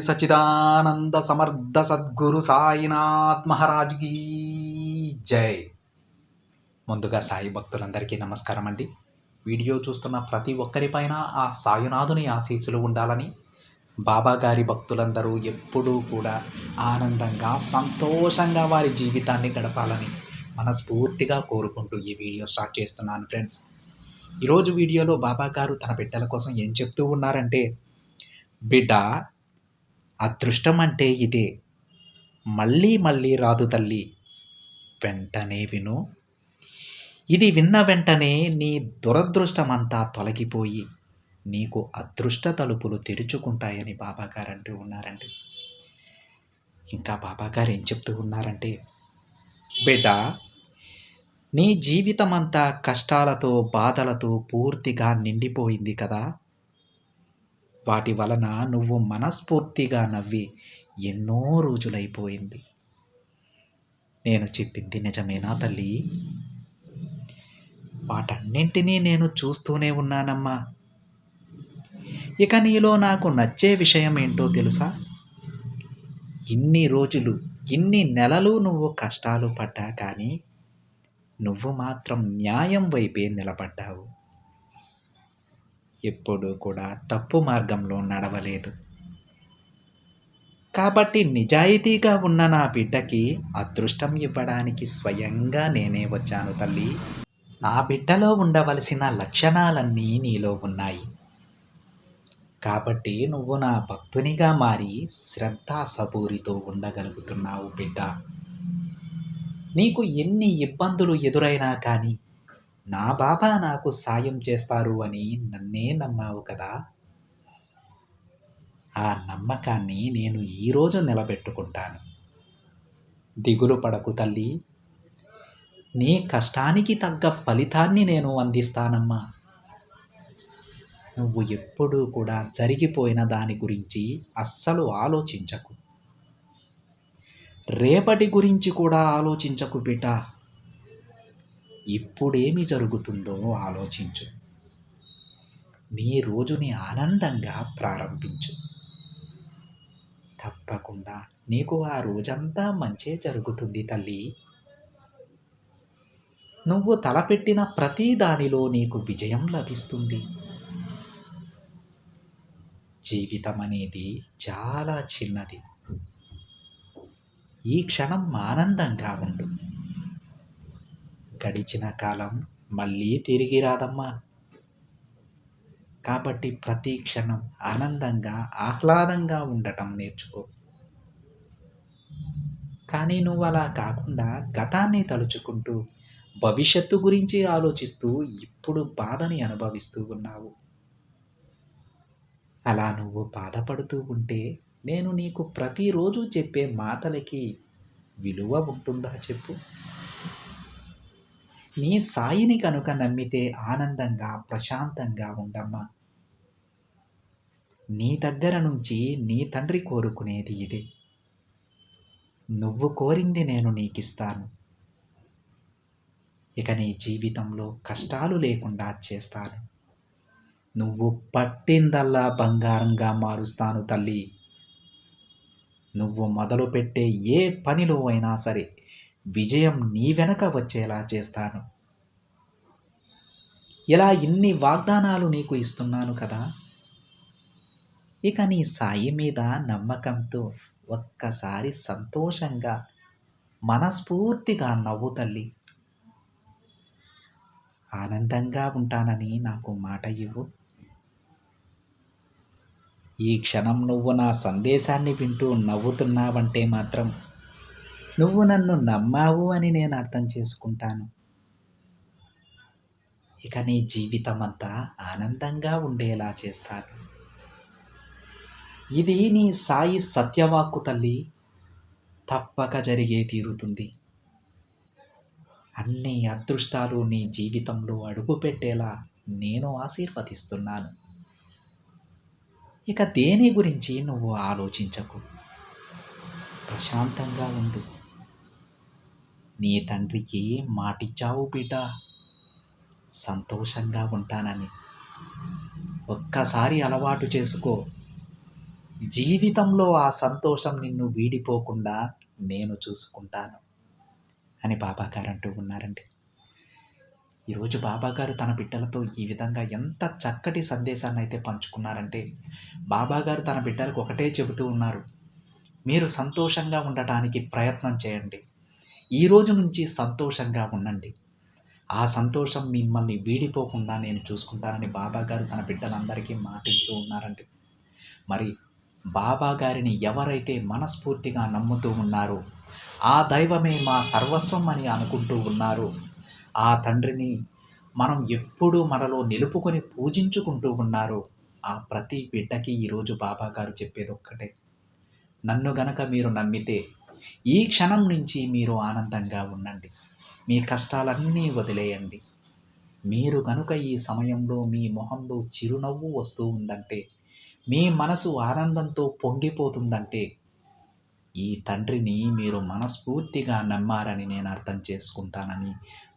సచిదానంద సమర్థ సద్గురు సాయినాథ్ మహారాజ్కి జై. ముందుగా సాయి భక్తులందరికీ నమస్కారం అండి. వీడియో చూస్తున్న ప్రతి ఒక్కరిపైన ఆ సాయునాథుని ఆశీస్సులు ఉండాలని బాబా గారి భక్తులందరూ ఎప్పుడూ కూడా ఆనందంగా సంతోషంగా వారి జీవితాన్ని గడపాలని మనస్ఫూర్తిగా కోరుకుంటూ ఈ వీడియో స్టార్ట్ చేస్తున్నాను ఫ్రెండ్స్. ఈరోజు వీడియోలో బాబా గారు తన బిడ్డల కోసం ఏం చెప్తూ ఉన్నారంటే బిడ్డ అదృష్టం అంటే ఇదే. మళ్ళీ మళ్ళీ రాదు తల్లి. వెంటనే విను. ఇది విన్న వెంటనే నీ దురదృష్టమంతా తొలగిపోయి నీకు అదృష్ట తలుపులు తెరుచుకుంటాయని బాబాగారు అంటూ ఉన్నారండి. ఇంకా బాబాగారు ఏం చెప్తూ ఉన్నారంటే బిడ్డ నీ జీవితం అంతా కష్టాలతో బాధలతో పూర్తిగా నిండిపోయింది కదా. వాటి వలన నువ్వు మనస్ఫూర్తిగా నవ్వి ఎన్నో రోజులైపోయింది. నేను చెప్పింది నిజమేనా తల్లి? వాటన్నింటినీ నేను చూస్తూనే ఉన్నానమ్మా. ఇక నీలో నాకు నచ్చే విషయం ఏంటో తెలుసా? ఇన్ని రోజులు ఇన్ని నెలలు నువ్వు కష్టాలు పడ్డా కానీ నువ్వు మాత్రం న్యాయం వైపే నిలబడ్డావు. ఎప్పుడూ కూడా తప్పు మార్గంలో నడవలేదు. కాబట్టి నిజాయితీగా ఉన్న నా బిడ్డకి అదృష్టం ఇవ్వడానికి స్వయంగా నేనే వచ్చాను తల్లి. నా బిడ్డలో ఉండవలసిన లక్షణాలన్నీ నీలో ఉన్నాయి. కాబట్టి నువ్వు నా భక్తునిగా మారి శ్రద్ధా సబూరితో ఉండగలుగుతున్నావు బిడ్డ. నీకు ఎన్ని ఇబ్బందులు ఎదురైనా కానీ నా బాబా నాకు సాయం చేస్తారు అని నన్నే నమ్మావు కదా. ఆ నమ్మకాన్ని నేను ఈరోజు నిలబెట్టుకుంటాను. దిగులు పడకు తల్లి. నీ కష్టానికి తగ్గ ఫలితాన్ని నేను అందిస్తానమ్మా. నువ్వు ఎప్పుడూ కూడా జరిగిపోయిన దాని గురించి అస్సలు ఆలోచించకు. రేపటి గురించి కూడా ఆలోచించకు బిడ్డ. ఇప్పుడేమి జరుగుతుందో ఆలోచించు. నీ రోజుని ఆనందంగా ప్రారంభించు. తప్పకుండా నీకు ఆ రోజంతా మంచే జరుగుతుంది తల్లి. నువ్వు తలపెట్టిన ప్రతి దానిలో నీకు విజయం లభిస్తుంది. జీవితం అనేది చాలా చిన్నది. ఈ క్షణం ఆనందంగా ఉండు. గడిచిన కాలం మళ్ళీ తిరిగి రాదమ్మా. కాబట్టి ప్రతి క్షణం ఆనందంగా ఆహ్లాదంగా ఉండటం నేర్చుకో. కానీ నువ్వు అలా కాకుండా గతాన్ని తలుచుకుంటూ భవిష్యత్తు గురించి ఆలోచిస్తూ ఇప్పుడు బాధని అనుభవిస్తూ ఉన్నావు. అలా నువ్వు బాధపడుతూ ఉంటే నేను నీకు ప్రతిరోజు చెప్పే మాటలకి విలువ ఉంటుందా చెప్పు. నీ సాయిని కనుక నమ్మితే ఆనందంగా ప్రశాంతంగా ఉండమ్మా. నీ దగ్గర నుంచి నీ తండ్రి కోరుకునేది ఇదే. నువ్వు కోరింది నేను నీకిస్తాను. ఇక నీ జీవితంలో కష్టాలు లేకుండా చేస్తాను. నువ్వు పట్టిందల్లా బంగారంగా మారుస్తాను తల్లి. నువ్వు మొదలుపెట్టే ఏ పనిలో అయినా సరే విజయం నీ వెనక వచ్చేలా చేస్తాను. ఇలా ఇన్ని వాగ్దానాలు నీకు ఇస్తున్నాను కదా? ఇక నీ సాయి మీద నమ్మకంతో ఒక్కసారి సంతోషంగా మనస్ఫూర్తిగా నవ్వు తల్లి. ఆనందంగా ఉంటానని నాకు మాట ఇవ్వు. ఈ క్షణం నువ్వు నా సందేశాన్ని వింటూ నవ్వుతున్నావంటే మాత్రం నువ్వు నన్ను నమ్మావు అని నేను అర్థం చేసుకుంటాను. ఇక నీ జీవితం అంతా ఆనందంగా ఉండేలా చేస్తాను. ఇది నీ సాయి సత్యవాక్కు తల్లి. తప్పక జరిగే తీరుతుంది. అన్ని అదృష్టాలు నీ జీవితంలో అడుగు పెట్టేలా నేను ఆశీర్వదిస్తున్నాను. ఇక దేని గురించి నువ్వు ఆలోచించకు. ప్రశాంతంగా ఉండు. నీ తండ్రికి మాటిచ్చావు బిడ్డ. సంతోషంగా ఉంటానని. ఒక్కసారి అలవాటు చేసుకో. జీవితంలో ఆ సంతోషం నిన్ను వీడిపోకుండా నేను చూసుకుంటాను అని బాబాగారు అంటూ ఉన్నారండి. ఈరోజు బాబాగారు తన బిడ్డలతో ఈ విధంగా ఎంత చక్కటి సందేశాన్ని అయితే పంచుకున్నారంటే బాబాగారు తన బిడ్డలకు ఒకటే చెబుతూ ఉన్నారు. మీరు సంతోషంగా ఉండటానికి ప్రయత్నం చేయండి. ఈ రోజు నుంచి సంతోషంగా ఉండండి. ఆ సంతోషం మిమ్మల్ని వీడిపోకుండా నేను చూసుకుంటానని బాబా గారు తన బిడ్డలందరికీ మాటిస్తూ ఉన్నారండి. మరి బాబా గారిని ఎవరైతే మనస్ఫూర్తిగా నమ్ముతూ ఉన్నారో ఆ దైవమే మా సర్వస్వం అని అనుకుంటూ ఉన్నారు ఆ తండ్రిని మనం ఎప్పుడూ మనలో నిలుపుకొని పూజించుకుంటూ ఉన్నారు ఆ ప్రతి బిడ్డకి ఈరోజు బాబా గారు చెప్పేది ఒక్కటే. నన్ను గనక మీరు నమ్మితే ఈ క్షణం నుంచి మీరు ఆనందంగా ఉండండి. మీ కష్టాలన్నీ వదిలేయండి. మీరు కనుక ఈ సమయంలో మీ మొహంలో చిరునవ్వు వస్తూ ఉందంటే మీ మనసు ఆనందంతో పొంగిపోతుందంటే ఈ తండ్రిని మీరు మనస్ఫూర్తిగా నమ్మారని నేను అర్థం చేసుకుంటానని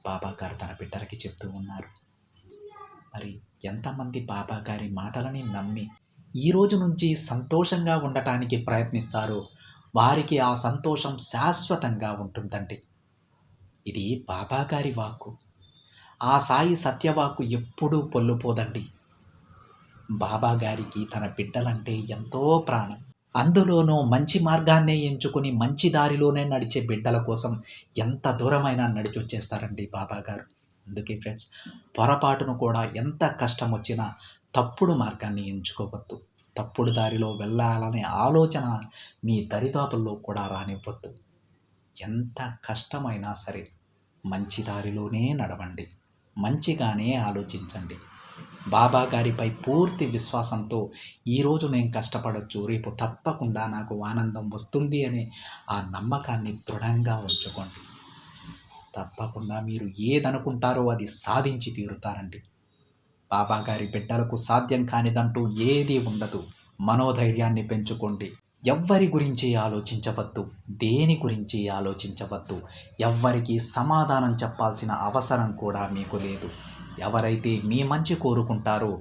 బాబా గారు తన బిడ్డలకి చెప్తూ ఉన్నారు. మరి ఎంతమంది బాబా గారి మాటలని నమ్మి ఈ రోజు నుంచి సంతోషంగా ఉండటానికి ప్రయత్నిస్తారో వారికి ఆ సంతోషం శాశ్వతంగా ఉంటుందండి. ఇది బాబాగారి వాక్కు. ఆ సాయి సత్యవాక్కు ఎప్పుడూ పొల్లుపోదండి. బాబాగారికి తన బిడ్డలంటే ఎంతో ప్రాణం. అందులోనూ మంచి మార్గాన్నే ఎంచుకుని మంచి దారిలోనే నడిచే బిడ్డల కోసం ఎంత దూరమైనా నడిచి వచ్చేస్తారండి అందుకే ఫ్రెండ్స్ పొరపాటును కూడా ఎంత కష్టం వచ్చినా తప్పుడు మార్గాన్ని ఎంచుకోవద్దు. తప్పుడు దారిలో వెళ్ళాలనే ఆలోచన మీ దరిదాపుల్లో కూడా రానివ్వద్దు. ఎంత కష్టమైనా సరే మంచి దారిలోనే నడవండి. మంచిగానే ఆలోచించండి. బాబా గారిపై పూర్తి విశ్వాసంతో ఈరోజు నేను కష్టపడవచ్చు రేపు తప్పకుండా నాకు ఆనందం వస్తుంది అనే ఆ నమ్మకాన్ని దృఢంగా ఉంచుకోండి. తప్పకుండా మీరు ఏదనుకుంటారో అది సాధించి తీరుతారండి. బాబాగారి బిడ్డలకు సాధ్యం కానిదంటూ ఏదీ ఉండదు. మనోధైర్యాన్ని పెంచుకోండి. ఎవ్వరి గురించి ఆలోచించవద్దు. దేని గురించి ఆలోచించవద్దు. ఎవ్వరికి సమాధానం చెప్పాల్సిన అవసరం కూడా మీకు లేదు. ఎవరైతే మీ మంచి కోరుకుంటారో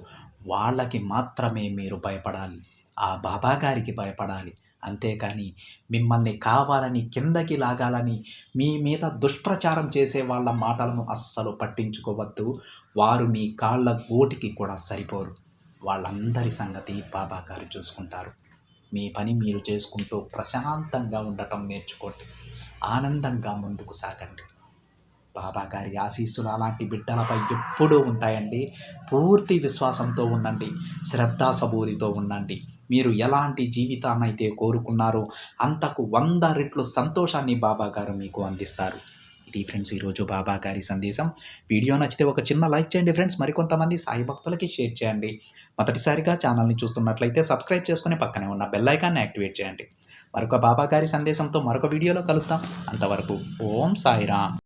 వాళ్ళకి మాత్రమే మీరు భయపడాలి. ఆ బాబాగారికి భయపడాలి. అంతేకాని మిమ్మల్ని కావాలని కిందకి లాగాలని మీ మీద దుష్ప్రచారం చేసే వాళ్ళ మాటలను అస్సలు పట్టించుకోవద్దు. వారు మీ కాళ్ళ గోటికి కూడా సరిపోరు. వాళ్ళందరి సంగతి బాబా గారు చూసుకుంటారు. మీ పని మీరు చేసుకుంటూ ప్రశాంతంగా ఉండటం నేర్చుకోండి. ఆనందంగా ముందుకు సాగండి. బాబా గారి ఆశీస్సులు అలాంటి బిడ్డలపై ఎప్పుడూ ఉంటాయండి. పూర్తి విశ్వాసంతో ఉండండి. శ్రద్ధాసబూరితో ఉండండి. మీరు ఎలాంటి జీవితాన్ని అయితే కోరుకున్నారో అంతకు వంద రెట్లు సంతోషాన్ని బాబా గారు మీకు అందిస్తారు. ఇది ఫ్రెండ్స్ ఈరోజు బాబా గారి సందేశం. వీడియో నచ్చితే ఒక చిన్న లైక్ చేయండి ఫ్రెండ్స్ మరికొంతమంది సాయి భక్తులకి షేర్ చేయండి. మొదటిసారిగా ఛానల్ని చూస్తున్నట్లయితే సబ్స్క్రైబ్ చేసుకుని పక్కనే ఉన్న బెల్ ఐకాన్ని యాక్టివేట్ చేయండి. మరొక బాబా గారి సందేశంతో మరొక వీడియోలో కలుద్దాం. అంతవరకు ఓం సాయిరామ్.